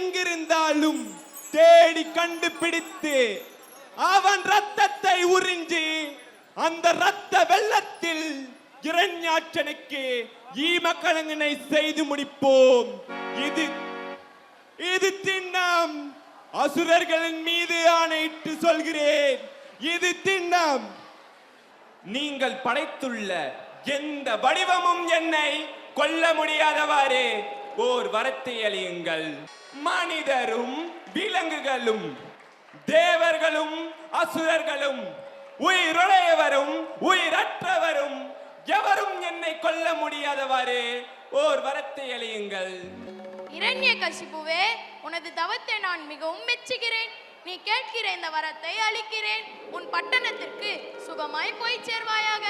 எங்கிருந்தாலும் தேடி கண்டுபிடித்து அவன் ரத்தத்தை உறிஞ்சி அந்த ரத்த வெள்ளத்தில் இரண்யாற்றனுக்கு ஈமக்கலங்கனை செய்து முடிப்போம். இது இது திண்ணம். அசுரர்களின் மீது ஆணையிட்டு சொல்கிறேன். இது திண்ணம். நீங்கள் படைத்துள்ள எந்த வடிவமும் என்னை கொல்ல முடியாதவாறு. ஓர் வரத்தை அழியுங்கள். மனிதரும் விலங்குகளும் தேவர்களும் அசுரர்களும் உயிருடையவரும் உயிரற்றவரும் எவரும் என்னை கொல்ல முடியாதவாறு ஓர் வரத்தை அழியுங்கள். இரண்ய கசிப்புவே உனது தவத்தை நான் மிகவும் மெச்சுகிறேன். நீ கேட்கிற இந்த வரத்தை அளிக்கிறேன் உன் பட்டணத்திற்கு சுகமாய் போய் சேர்வாயாக.